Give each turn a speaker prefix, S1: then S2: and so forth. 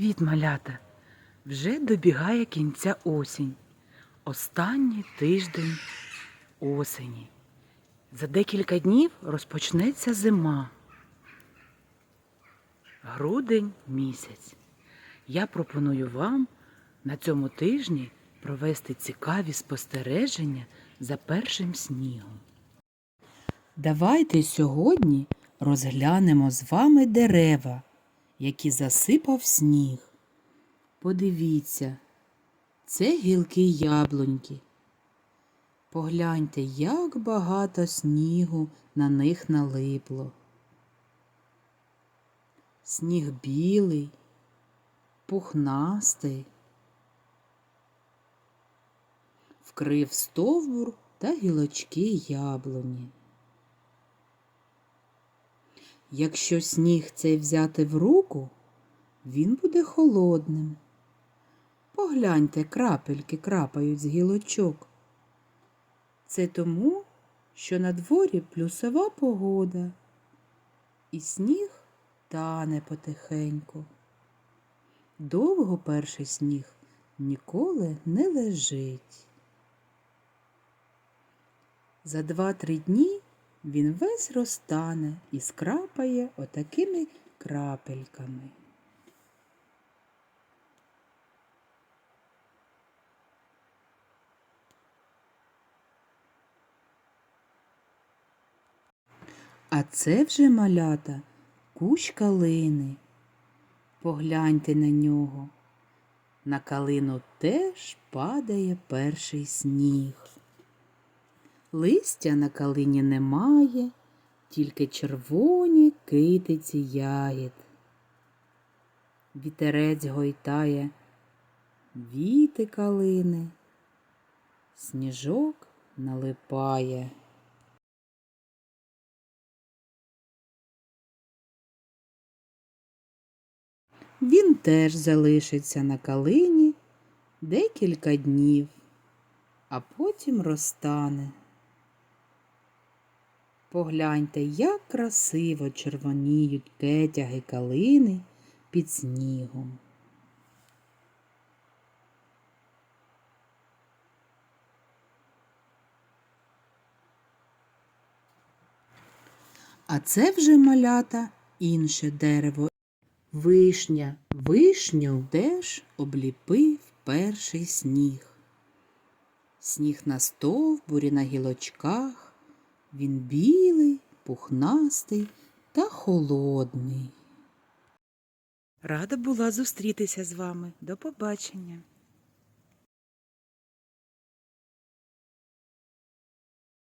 S1: Привіт, малята! Вже добігає кінця осінь. Останній тиждень осені. За декілька днів розпочнеться зима. Грудень місяць. Я пропоную вам на цьому тижні провести цікаві спостереження за першим снігом. Давайте сьогодні розглянемо з вами дерева, які засипав сніг. Подивіться, це гілки яблуньки. Погляньте, як багато снігу на них налипло. Сніг білий, пухнастий, вкрив стовбур та гілочки яблуні. Якщо сніг цей взяти в руку, він буде холодним. Погляньте, крапельки крапають з гілочок. Це тому, що на дворі плюсова погода, і сніг тане потихеньку. Довго перший сніг ніколи не лежить. За два-три дні він весь розтане і скрапає отакими крапельками. А це вже малята кущ калини. Погляньте на нього. На калину теж падає перший сніг. Листя на калині немає, тільки червоні китиці ягід. Вітерець гойтає віти калини, сніжок налипає. Він теж залишиться на калині декілька днів, а потім розтане. Погляньте, як красиво червоніють кетяги калини під снігом. А це вже малята інше дерево. Вишня, вишню теж обліпив перший сніг. Сніг на стовбурі, на гілочках, він білий, пухнастий та холодний. Рада була зустрітися з вами. До побачення.